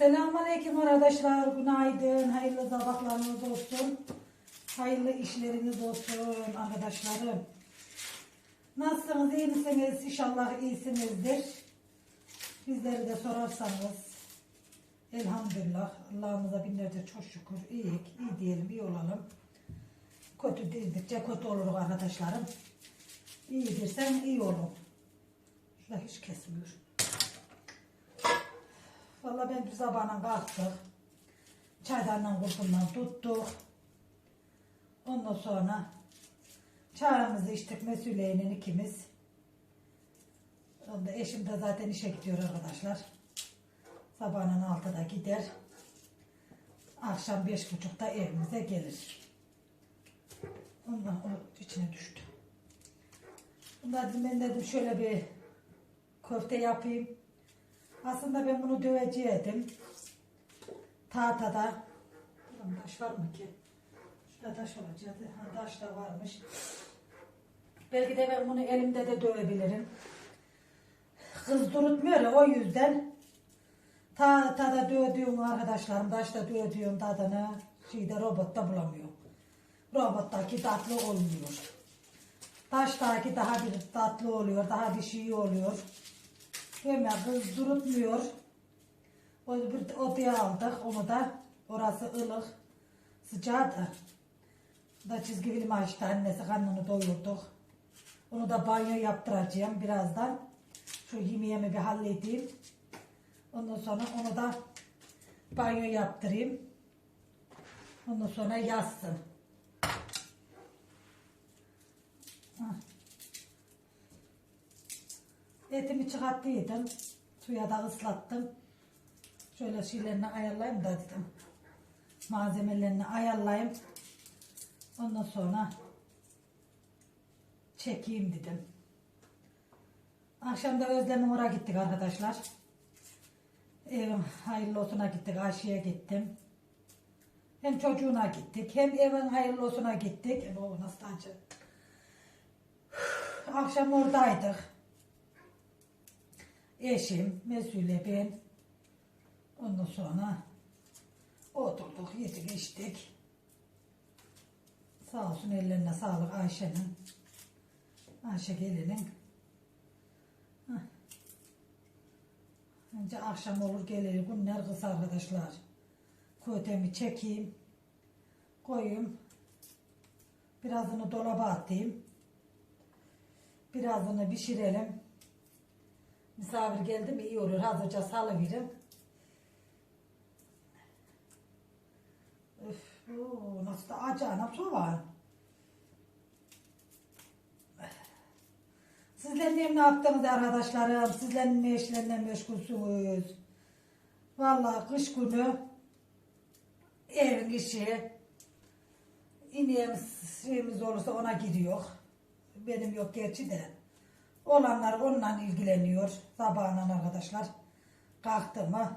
Selamünaleyküm arkadaşlar. Günaydın. Hayırlı sabahlarınız olsun. Hayırlı işleriniz olsun arkadaşlarım. Nasılsınız? iyi misiniz? İnşallah iyisinizdir. Bizleri de sorarsanız elhamdülillah Allah'ımıza binlerce çok şükür iyi, iyi diyelim, iyi olalım. Kötü değildikçe kötü oluruz arkadaşlarım. İyi dersen iyi olur. Şurada hiç kesmiyor. Vallahi ben bir sabahına kalktık. Çaydanla kurşundan tuttuk. Ondan sonra çayımızı içtik Mesule'yle ikimiz. Onda eşim de zaten işe gidiyor arkadaşlar. Sabahın altıda gider. Akşam beş buçukta evimize gelir. Ondan o içine düştü. Ondan dedim ben dedim şöyle bir köfte yapayım. Aslında ben bunu dövecektim. Tahtada. Buradan taş var mı ki? Şurada taş olacaktı. Ha, taş da varmış. Belki de ben bunu elimde de dövebilirim. Kız durutmuyor o yüzden. Tahtada dövdüğüm arkadaşlarım taşta dövdüğüm tadını şeyde robotta bulamıyorum. Robottaki tatlı olmuyor. Taştaki daha bir tatlı oluyor, daha bir şey oluyor. Hemen kız durutmuyor. O bir odaya aldık onu da. Orası ılık. Sıcağı da. Da çizgi film açtı annesi karnını doyurduk. Onu da banyo yaptıracağım birazdan. Şu yemeğimi bir halledeyim. Ondan sonra onu da banyo yaptırayım. Ondan sonra yatsın. Hah. Etimi çıkarttıydım. Suya da ıslattım. Şöyle şeylerini ayarlayayım da dedim. Malzemelerini ayarlayayım. Ondan sonra çekeyim dedim. Akşam da Özlem'in oraya gittik arkadaşlar. Evim hayırlı olsuna gittik. Ayşe'ye gittim. Hem çocuğuna gittik. Hem evin hayırlı olsuna gittik. O nasıl acı. Akşam oradaydık. Eşim, Mesule, ben. Ondan sonra oturduk, yedik, içtik. Sağ olsun ellerine sağlık Ayşe'nin. Ayşe gelinin. Önce akşam olur gelir günler kısa arkadaşlar. Kötemi çekeyim. Koyayım. Birazını dolaba atayım. Birazını pişirelim. Misafir geldi mi iyi olur. Hazırca salıveririm. Öf, oo, nasıl da acayip soğan. Sizler ne, ne yaptınız arkadaşlarım? Sizler ne işlerle meşgulsünüz? Vallahi kış günü evin işi ineğimiz şeyimiz olursa ona gidiyor. Benim yok gerçi de. Olanlar onunla ilgileniyor. Sabahından arkadaşlar. Kalktı mı?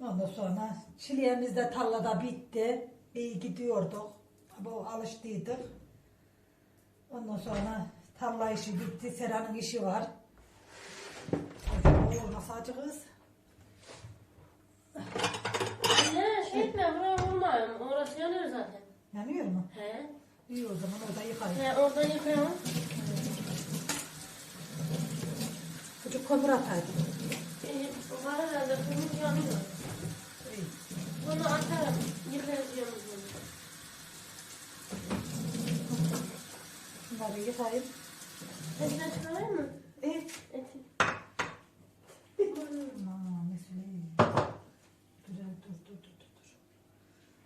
Ondan sonra çileğimiz de tarlada bitti. İyi gidiyorduk. Bu alıştıydık. Ondan sonra tarla işi bitti. Sera'nın işi var. Oo, nasıl acı kız? Anne şey etme buraya vurmayın. Orası yanıyor zaten. Yanıyor mu? He. İyi o zaman orada yıkayım. He oradan yıkayalım. Küçük kömür ataydım. Ee, var herhalde kumuz yanıyor. İyi. Bunu atarım. Yıkarız yanımızı. Bunları yıkayım. Etine çıkarayım mı? İyi. Eti.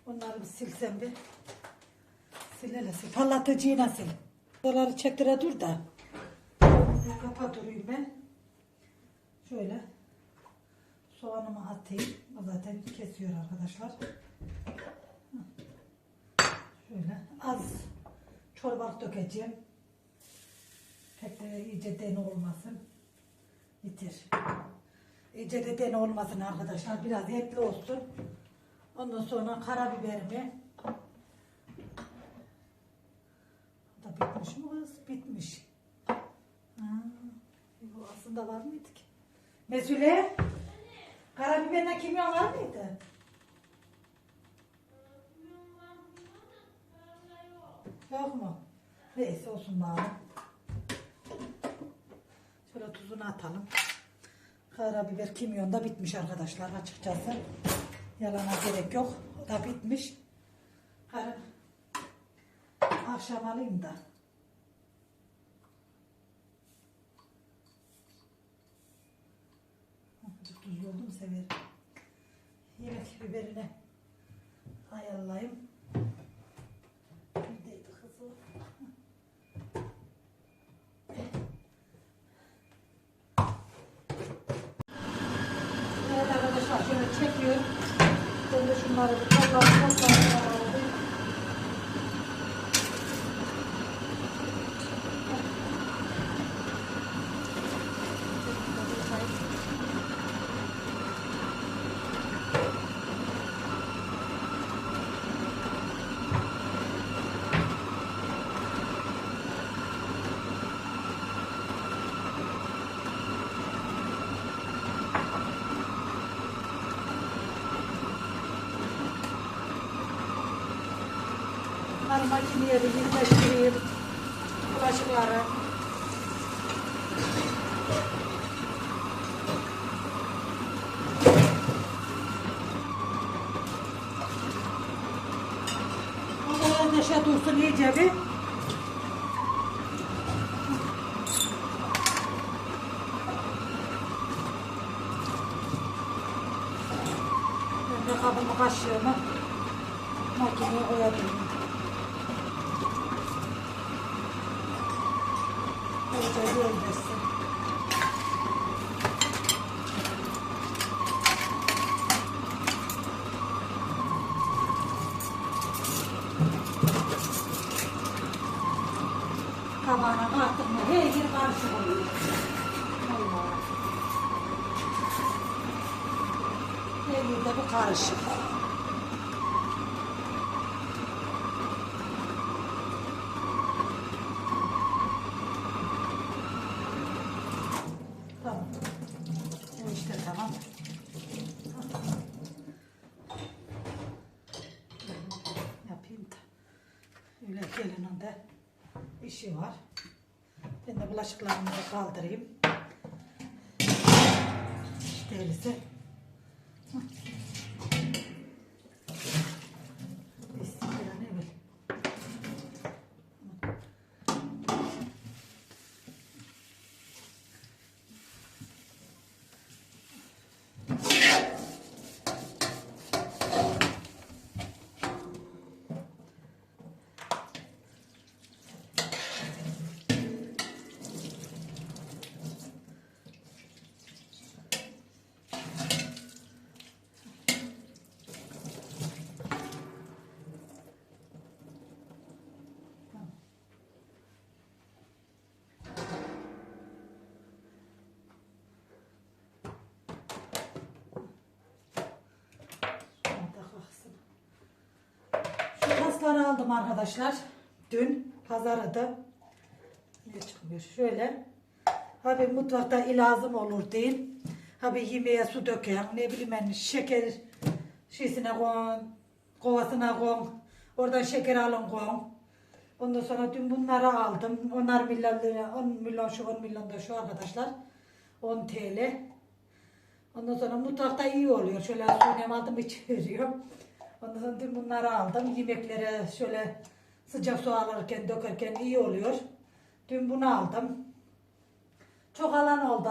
Onları bir silsem bir. Sil hele sil. Parlatıcıyla sil. Buraları çektire dur da. Kapa durayım ben. Şöyle. Soğanımı atayım. O zaten kesiyor arkadaşlar. Şöyle az çorbalık dökeceğim. Pek de iyice dene olmasın. Bitir. İyice de dene olmasın arkadaşlar. Biraz etli olsun. Ondan sonra karabiberimi. Da bitmiş mi kız? Bitmiş. Ha, aslında var mıydı ki? Mesule. Karabiberle kimyon var mıydı? Yok mu? Neyse olsun bari. Şöyle tuzunu atalım. Karabiber kimyon da bitmiş arkadaşlar açıkçası. Yalana gerek yok. O da bitmiş. Karın akşam alayım da. Tuzlu oldu mu severim. Yemek biberini ayarlayayım. Neredeydi kızı? Evet arkadaşlar şöyle çekiyorum. Ben de şunları bir toplayayım. Bir yerleştireyim. Bulaşıkları. O kadar neşe dursun iyice bir. Ben de kabımı kaşığımı makineye koyabilirim. Iyice gölgesin. Kabağına baktık mı her yer karışık oluyor. Vallahi. Her yerde bu karışık. Tamam. Bu işte tamam. Yapayım da. Öyle gelinin de işi var. Ben de bulaşıklarımı da kaldırayım. Değilse. Bismillah ne bil. Orada kalksın. Tasları aldım arkadaşlar. Dün pazarıdı. Ne çıkmıyor? Şöyle. Abi mutfakta ilazım olur değil. Abi yemeğe su döken, ne bileyim ben şeker şişine koyun, kovasına koyun. Oradan şeker alın koyun. Ondan sonra dün bunları aldım. Onlar milyon lira, 10 milyon şu 10 milyon da şu arkadaşlar. 10 TL. Ondan sonra mutfakta iyi oluyor. Şöyle suyunu aldım içeriyor. Ondan sonra bunları aldım. Yemeklere şöyle sıcak su alırken dökerken iyi oluyor. Dün bunu aldım. Çok alan oldu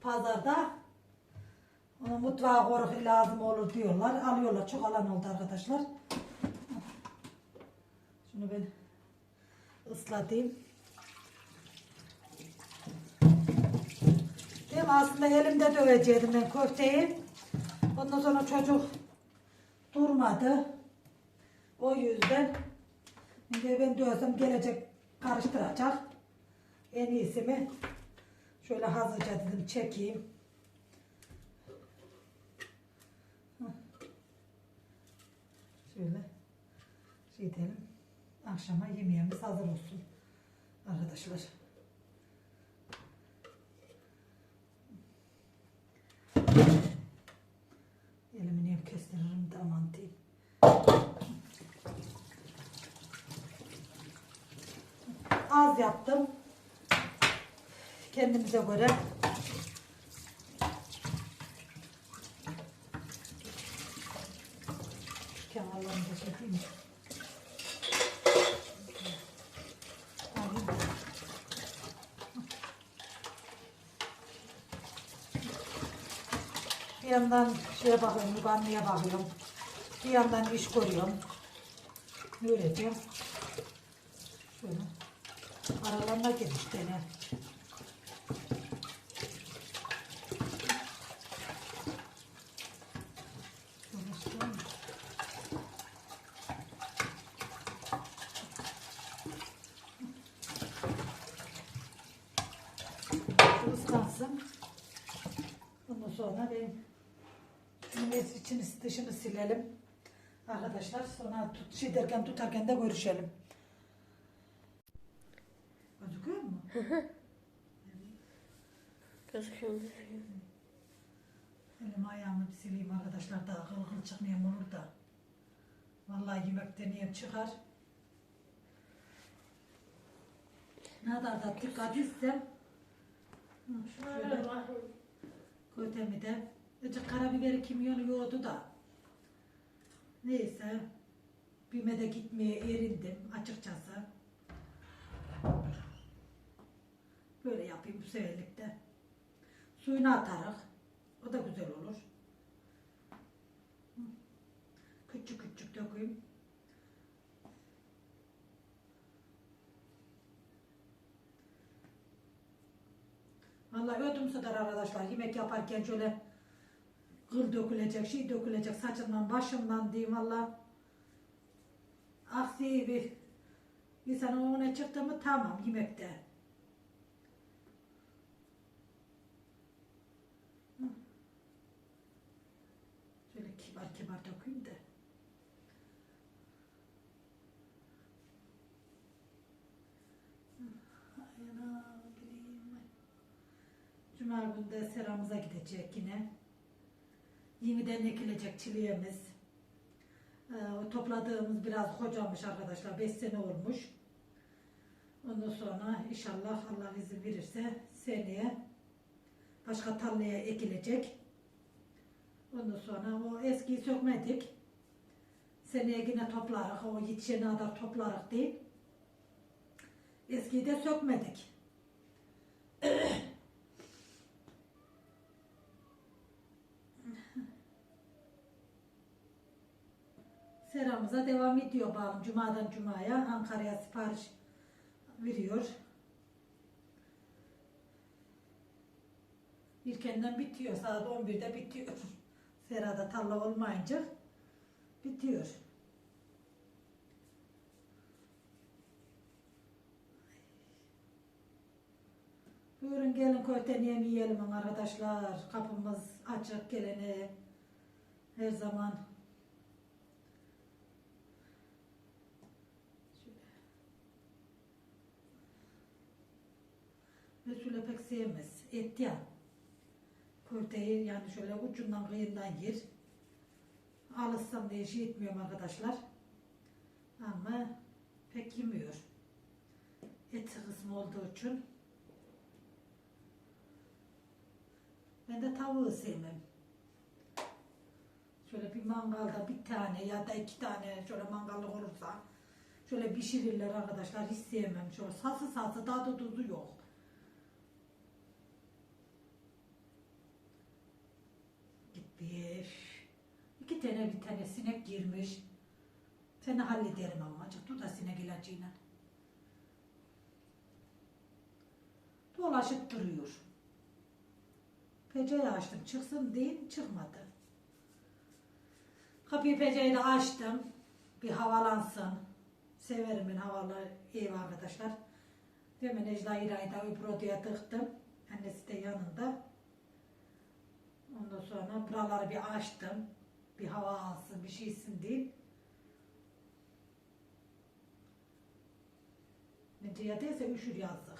pazarda. Onu mutfağa korku lazım olur diyorlar. Alıyorlar. Çok alan oldu arkadaşlar. Şunu ben ıslatayım. Değil mi? Aslında elimde dövecektim ben köfteyi. Ondan sonra çocuk durmadı. O yüzden şimdi ben dövsem gelecek karıştıracak. En iyisi mi? Şöyle hızlıca dedim çekeyim. Şöyle şey edelim. Akşama yemeğimiz hazır olsun. Arkadaşlar. Diyeyim. Az yaptım. Kendimize göre. Kenarlarını da çekeyim. Alayım. Bir yandan şeye bakıyorum, yuvarlıya bakıyorum. Bir yandan iş koruyorum. Böyle diyorum. Şöyle. Aralarına gir işte ne. Şöyle istiyorum. Şu ıslansın. Ondan sonra benim Şimdi içini dışını silelim. Arkadaşlar sonra tut, şey derken tutarken de görüşelim. Gözüküyor mu? Gözüküyor. Elim ayağımı bir sileyim arkadaşlar. Daha kıl kıl çıkmayayım olur da. Vallahi yemek deneyim çıkar. Ne kadar da dikkat etsem. Şöyle. Kötemi de. Azıcık karabiberi kimyonu yoğurdu da. Neyse. Bime de gitmeye erindim açıkçası. Böyle yapayım bu seferlik de. Suyunu atarak. O da güzel olur. Küçük küçük dökeyim. Vallahi ödüm sadar arkadaşlar. Yemek yaparken şöyle kıl dökülecek, şey dökülecek saçımdan, başımdan diyeyim valla. Aksi bir insan ona çıktı mı tamam yemekte. Şöyle kibar kibar dökeyim de. Cuma günü de seramıza gidecek yine. Yeniden ekilecek çileğimiz. Ee, topladığımız biraz kocamış arkadaşlar. 5 sene olmuş. Ondan sonra inşallah Allah izin verirse seneye başka tarlaya ekilecek. Ondan sonra o eskiyi sökmedik. Seneye yine toplarız. O yetişene kadar toplarız değil. Eskiyi de sökmedik. Seramıza devam ediyor bağım. Cuma'dan Cuma'ya Ankara'ya sipariş veriyor. İlkenden bitiyor. Saat 11'de bitiyor. Serada tarla olmayınca bitiyor. Buyurun gelin köften yiyelim arkadaşlar. Kapımız açık gelene her zaman Resulü pek sevmez. Et ya. Köfteyi yani şöyle ucundan kıyından yer. Alışsam diye şey etmiyorum arkadaşlar. Ama pek yemiyor. Et kısmı olduğu için. Ben de tavuğu sevmem. Şöyle bir mangalda bir tane ya da iki tane şöyle mangallık olursa şöyle pişirirler arkadaşlar hiç sevmem. Şöyle sası sası tadı tuzu yok. Gitmiş. İki tane bir tane sinek girmiş. Seni hallederim ama acık tut da sinek ilacıyla. Dolaşıp duruyor. Peceyi açtım. Çıksın değil çıkmadı. Kapıyı peceyi açtım. Bir havalansın. Severim ben havalı ev arkadaşlar. Demin Necla İra'yı da öbür odaya tıktım. Annesi de yanında. Ondan sonra buraları bir açtım. Bir hava alsın, bir şeysin değil. Necla değilse üşür yazdık.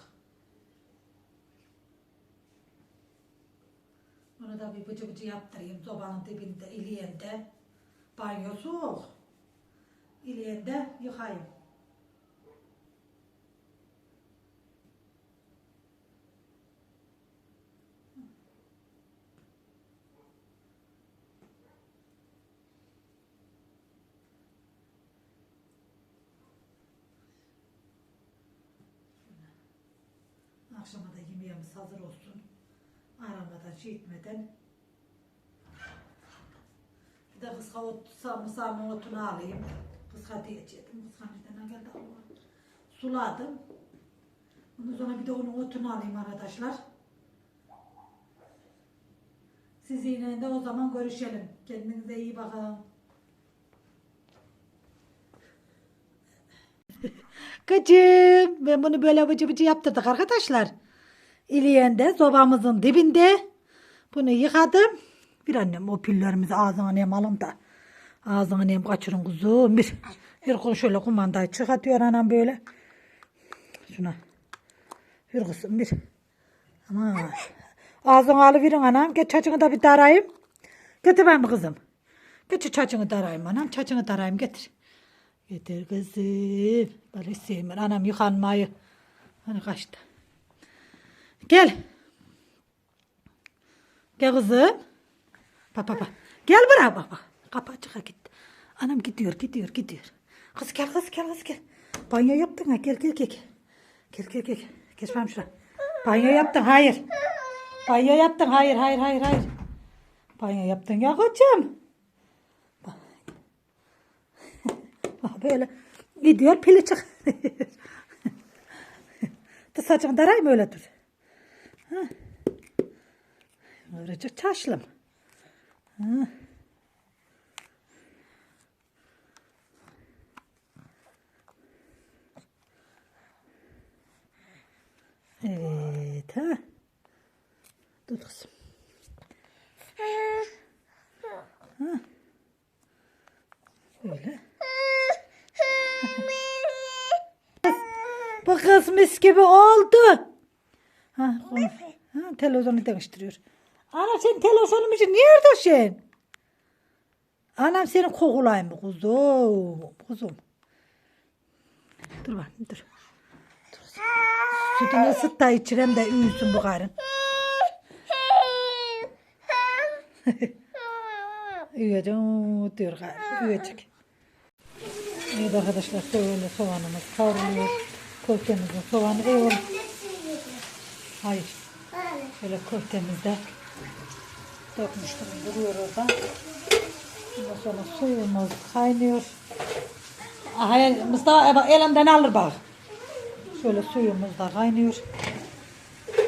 Onu da bir bıcı bıcı yaptırayım. Sobanın dibinde, iliyende. Banyo soğuk. İleyen de yıkayayım. Akşama da yemeğimiz hazır olsun. Aramadan şey etmeden. Bir de kız kavut sarımsağımın otunu alayım. Kız diyecektim. Kız nereden geldi Allah. Suladım. Ondan sonra bir de onun otunu alayım arkadaşlar. Sizinle de o zaman görüşelim. Kendinize iyi bakın. Kıcım. Ben bunu böyle bıcı bıcı yaptırdık arkadaşlar. İliyende sobamızın dibinde. Bunu yıkadım. Bir annem o pillerimizi ağzına nem alın da. Ağzına nem kaçırın kuzum. Bir, bir kul şöyle kumandayı çıkartıyor anam böyle. Şuna. Bir kızım bir. Ama ağzını alıverin anam. Geç çacını da bir darayım. Getir ben kızım? Getir çacını darayım anam. Çacını darayım getir. Getir kızım. Böyle sevmem. Anam yıkanmayı. Hani kaçtı. Gel. Gel kızım. Bak bak bak. Gel buraya bak bak. Kapı açık ha, git. Anam gidiyor gidiyor gidiyor. Kız gel kız gel kız gel. Banyo yaptın ha gel gel gel. Gel gel gel. Geç benim şuraya. Banyo yaptın hayır. Banyo yaptın hayır hayır hayır hayır. Banyo yaptın ya koçum. Bak. Böyle gidiyor pili çık. saçını darayım öyle dur. Öylece çaşlım. Ha. Evet ha. Dur kızım. Ha. Böyle. Bu kız mis gibi oldu. Ha, konuş. ha, televizyonu değiştiriyor. Ana sen televizyonun için niye oradasın? Anam senin kokulayım mı kuzum? Kuzum. Dur bak dur. dur. Sütünü ısıt da içirem de uyusun bu karın. Uyuyacağım diyor karın. Uyuyacak. Evet arkadaşlar şöyle soğanımız kavruluyor. Köftemizin soğanı ev Hayır. Şöyle köftemizde dökmüştüm duruyor orada. Ondan sonra suyumuz kaynıyor. Hayır Mustafa e bak elimden alır bak. Şöyle suyumuz da kaynıyor.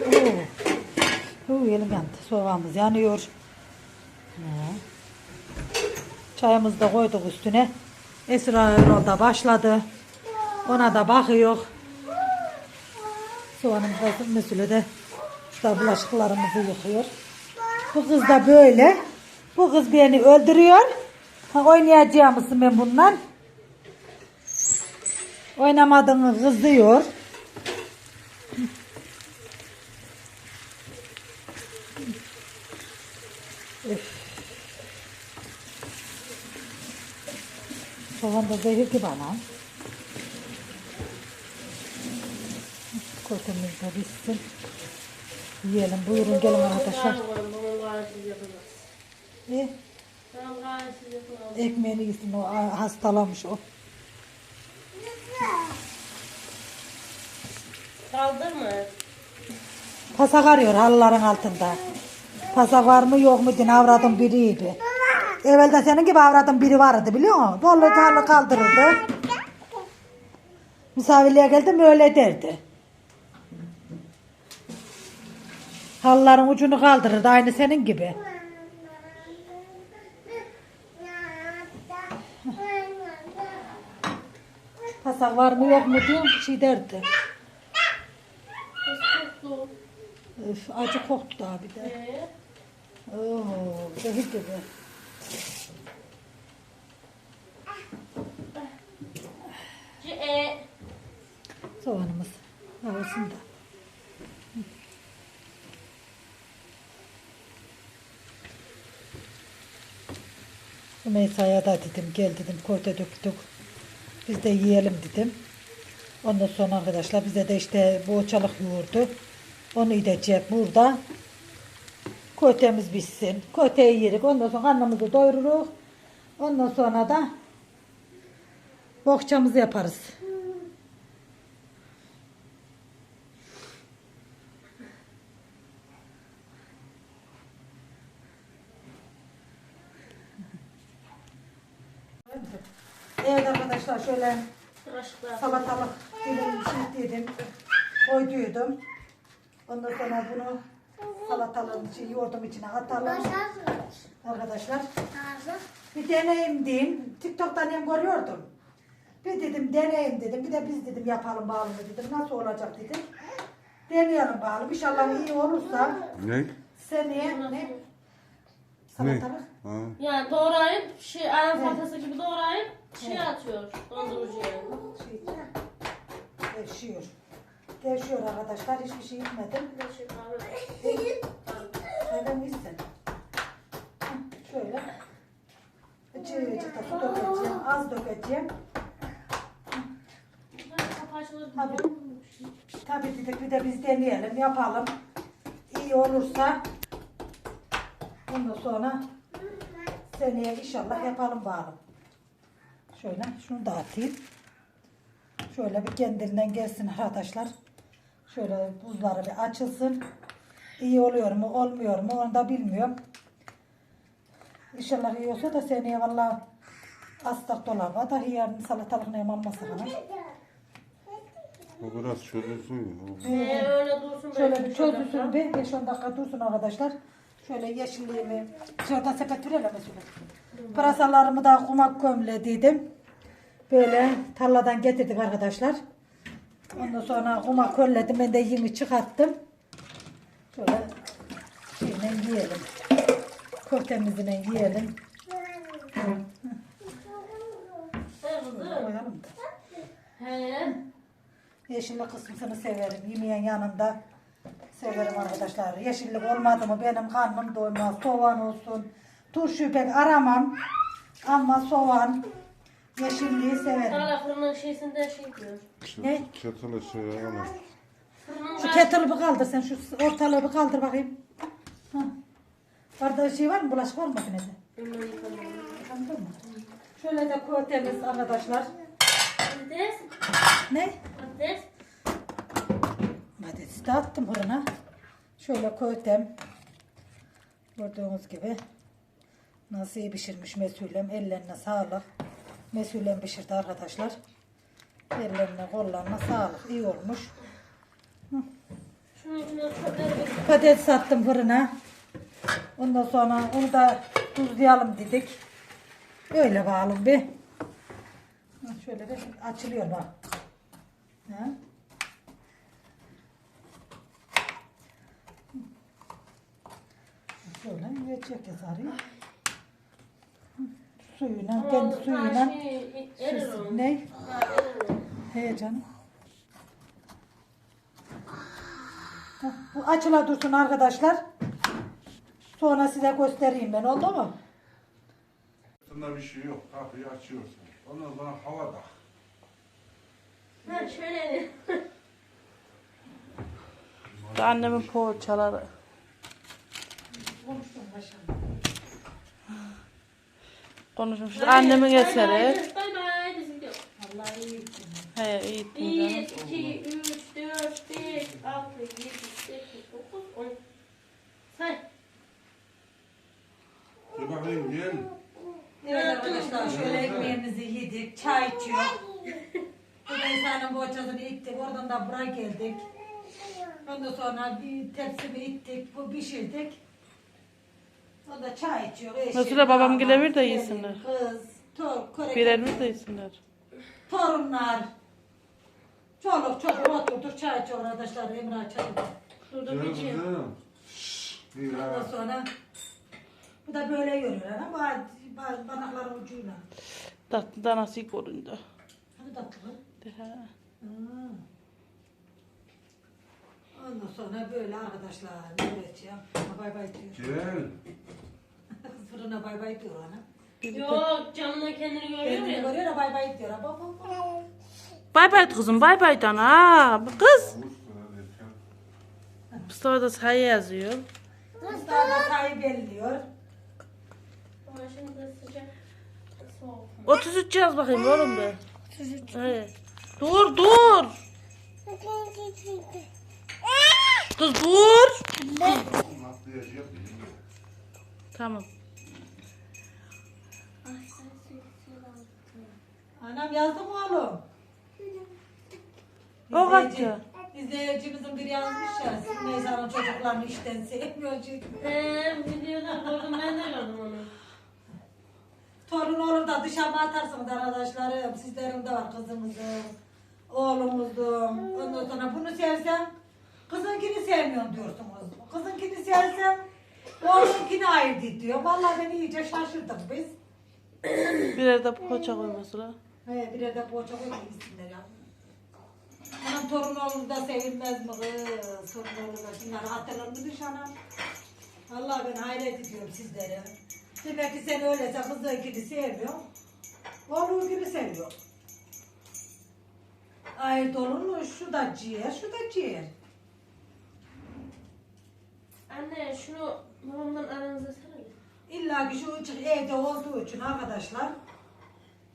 Oo. Oo, elim yandı. Soğanımız yanıyor. Ha. Çayımızı da koyduk üstüne. Esra Erol başladı. Ona da bakıyor. Soğanımız da mesela de işte bulaşıklarımızı yıkıyor. Bu kız da böyle. Bu kız beni öldürüyor. Ha, oynayacağım mısın ben bundan? Oynamadığını kızıyor. Soğan da zehir gibi anam. Kötümüz de bitsin. Yiyelim. Buyurun gelin arkadaşlar. E, yapılmaz. ekmeğini yesin o hastalamış o. Kaldırma. Pasak arıyor halıların altında. Pasak var mı yok mu diye avradın biriydi. Evvelde senin gibi avradın biri vardı biliyor musun? Dolu halı kaldırırdı. Misafirliğe geldim öyle derdi. Halıların ucunu kaldırırdı aynı senin gibi. Pasak var mı yok mu diye şey derdi. Öf, acı koktu daha bir de. Ee, Oo, zehir gibi. ci- e, Soğanımız Rümeysa'ya da dedim gel dedim koyta döktük. Biz de yiyelim dedim. Ondan sonra arkadaşlar bize de işte boğaçalık yoğurdu. Onu yiyecek burada. Kötemiz bitsin. Köteyi yerik. Ondan sonra karnımızı doyururuz. Ondan sonra da bohçamızı yaparız. Evet arkadaşlar şöyle salatalık dilim dedim. Koyduydum. Ondan sonra bunu salatalığın için yoğurdum içine atalım. Arkadaşlar bir deneyim diyeyim. TikTok'tan hem görüyordum. Bir dedim deneyim dedim. Bir de biz dedim yapalım bağlı dedim. Nasıl olacak dedim. Deneyelim bağlı. İnşallah iyi olursa Ne? seneye ne? Salatalık. Ha. Yani doğrayıp şey ayran salatası gibi doğrayıp şey atıyor dondurucuya. Şey, devşiyor. Devşiyor arkadaşlar. Hiçbir şey içmedim. Bir de şey kahve. Şöyle Şöyle. İçi su dökeceğim. Az dökeceğim. Tabii. Tabii dedik bir de biz deneyelim, yapalım. İyi olursa ondan sonra seneye inşallah yapalım bağlı. Şöyle şunu da atayım. Şöyle bir kendinden gelsin arkadaşlar. Şöyle buzları bir açılsın. İyi oluyor mu olmuyor mu onu da bilmiyorum. İnşallah iyi olsa da seneye valla astak dolaba da yarın salatalık neyim almasa kadar. O biraz çözülsün. O- Ee, öyle dursun. Şöyle bir şurada. çözülsün bir 5-10 dakika dursun arkadaşlar. Şöyle yeşilliğimi şuradan sepet verelim mesela. Pırasalarımı da kumak kömlediydim. Böyle tarladan getirdik arkadaşlar. Ondan sonra kumak kömledim. Ben de yemi çıkarttım. Şöyle şeyle yiyelim. Köftemizle yiyelim. Yeşillik kısmını severim. Yemeğin yanında severim arkadaşlar. Yeşillik olmadı mı benim karnım doymaz. Soğan olsun. Turşu pek aramam. Ama soğan, yeşilliği severim. Hala fırının şeysinden şey diyor. Ne? Çatılı şey ama. Fırının Şu kettle'ı bir kaldır sen. Şu ortalığı bir kaldır bakayım. Ha. Bardağı şey var mı? Bulaşık var mı makinede? Yıkamıyorum. Mı? Şöyle de köftemiz arkadaşlar. Patates. Ne? Patates. Patatesi de attım fırına. Şöyle köftem. Gördüğünüz gibi. Nasıl iyi pişirmiş mesulem. Ellerine sağlık. Mesulem pişirdi arkadaşlar. Ellerine kollarına sağlık. İyi olmuş. Patates attım fırına. Ondan sonra onu da tuzlayalım dedik. Öyle bağlı bir. Şöyle bir açılıyor bak. Ha? Şöyle yiyecek yazarı. Suyuna, kendi Ha, suyuna. şey, erir o. Ne? Ha, erir o. He canım. Heh, Bu açıla dursun arkadaşlar. Sonra size göstereyim ben oldu mu? Bunda bir şey yok. Kapıyı açıyorsun. Ondan sonra hava da. Ha şöyle. Annemin poğaçaları. Konuştum başım. Konuşmuş. Annemin eseri. Bay bay. Biz gidiyoruz. Vallahi iyi gittin. He iyi ettin 1, canım. 2, 3, 4, 5, 6, 7, 8, 9, 10. Say. Dur bakayım gel. Evet arkadaşlar şöyle ekmeğimizi yedik. Çay içiyor. Bu insanın boğaçasını ittik. Oradan da buraya geldik. Ondan sonra bir tepsimi ittik. Bu pişirdik. O da çay içiyor. Mesela babam damat, gelir de gelin, yesinler. Kız, tor, kore, Birer mi de yesinler. torunlar. Çoluk çocuk oturduk çay içiyor arkadaşlar. Emrah çay. Durdum Gel içeyim. kızım. İyi Ondan ha. sonra bu da böyle yürüyor ama ba- banakların ucuyla. Tatlı da nasıl göründü. Hani tatlı. De he. Hmm. Ondan sonra böyle arkadaşlar ne üreteceğim? Ona bay bay diyor. Gel. Fırına bay bay diyor ona. Yok camdan kendini görüyor Kendini ya. görüyor ya bay bay diyor. Baba baba. Bay bay kızım bay bay Dana. Bu Kız. Mustafa da sayı yazıyor. Mustafa da sayı belliyor. Ama şimdi sıcak. Soğuk. 33 yaz bakayım oğlum be. Evet. Dur dur. Kız dur. Tamam. Anam yazdı mı oğlum? O kaçtı. İzleyicimizin biri yazmış ya. Siz Neyza'nın çocuklarını işten sevmiyor çünkü. Eee videoda gördüm ben de gördüm onu. Torun olur da dışarı atarsınız arkadaşlarım. Sizlerin de var kızınızın, oğlumuzun. Ondan sonra bunu sevsem kızınkini sevmiyorum diyorsunuz. Kızınkini sevsem oğlunkini ayırt diyor. Vallahi beni iyice şaşırdık biz. Birer de poğaça koy mesela. He, birer de poğaça koyup gitsinler ya. Anam torun olur da sevilmez mi kız? Torun olur da şunları atılır mı dışarı? Vallahi ben hayret ediyorum sizlere. Demek ki sen öylese kızınkini sevmiyor. Oğlunkini seviyor. Ayırt olur mu? Şu da ciğer, şu da ciğer. Anne şunu babamdan aranızda sana İlla ki şu ıcık evde olduğu için arkadaşlar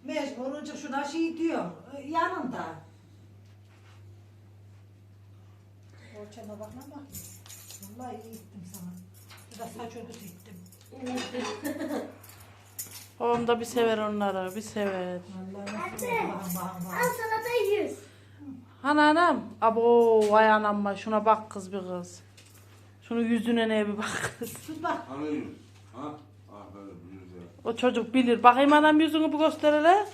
mecbur ıcık şuna şey diyor yanında. Orçama bakma bak. Vallahi iyi gittim sana. Biraz saç örgüsü gittim. Babam da bir sever onları, bir sever. Bakın bakın. sana da yüz. Ana anam. Abo vay anam vay. Şuna bak kız bir kız. Şunun yüzüne ne bir bak kız. Bak. Yüz. Ha? Ah böyle bir ya. O çocuk bilir. Bakayım anam yüzünü bir göster hele.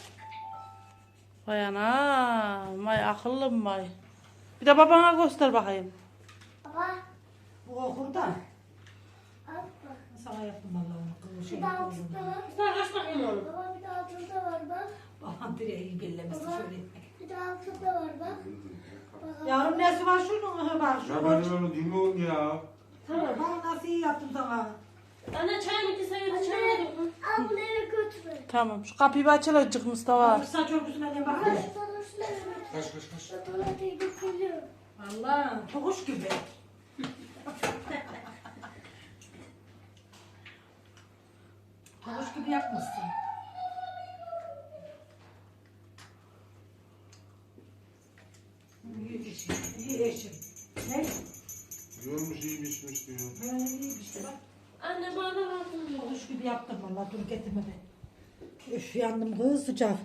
Vay anam. Vay akıllım vay. Bir de babana göster bakayım. Baba, Bu okur da. al bak. Sana yaptım vallahi onu. Bir şey de kıvırdım. altında var. Sen kaç bakayım oğlum. Baba bir de altında var bak. Babam direği bellemesin Baba. şöyle. Bir de altında var bak. Yavrum nesi var şunun? Bak Ya ben öyle dinliyorum ya. Tamam. Bak nasıl iyi yaptım sana. Anne çay bitti sen de çay yedim. Al bunu eve götür. Tamam. Şu kapıyı bir açılacak Mustafa. Saç örgüsüne de bak. götür. Kaç kaç kaç. Teyze geliyor. Allah tokuş gibi. tokuş gibi yapmışsın. İyi eşim. İyi eşim. Ne? Diyormuş iyi pişmiş diyor. Ben iyi işte bak. Anne bana bakın. Tokuş gibi yaptım valla dur getirme be. Üf yandım kız sıcak.